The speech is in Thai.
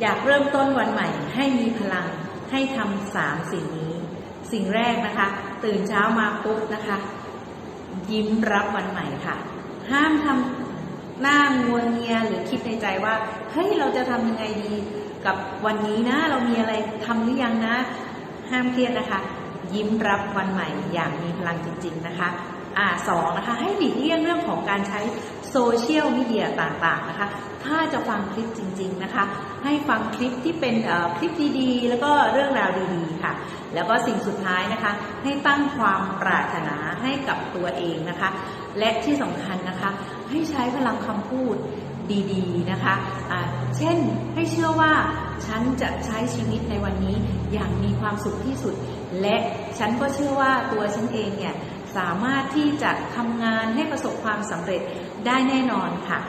อยากเริ่มต้นวันใหม่ ให้มีพลังให้ทำสามสิ่งนี้ สิ่งแรกนะคะ ตื่นเช้ามาปุ๊บนะคะ ยิ้มรับวันใหม่ค่ะ ห้ามทำหน้างวงเงียหรือคิดในใจว่าเฮ้ยเราจะทำยังไงดีกับวันนี้นะ เรามีอะไรทำหรือยังนะ ห้ามเครียดนะคะ ยิ้มรับวันใหม่อย่างมีพลังจริง ๆนะคะอ่าสองนะคะ ให้หลีกเลี่ยงเรื่องของการใช้ โซเชียลมีเดียต่างๆนะคะ ถ้าจะฟังคลิปจริง ๆนะคะ ให้ฟังคลิปที่เป็นคลิปดีๆ แล้วก็เรื่องราวดีๆค่ะ แล้วก็สิ่งสุดท้ายนะคะ ให้ตั้งความปรารถนาให้กับตัวเองนะคะ และที่สำคัญนะคะ ให้ใช้พลังคำพูดดีๆนะคะอ่าเช่นให้เชื่อว่าฉันจะใช้ชีวิตในวันนี้อย่างมีความสุขที่สุด และฉันก็เชื่อว่าตัวฉันเองเนี่ย สามารถที่จะทำงานให้ประสบความสำเร็จได้แน่นอนค่ะ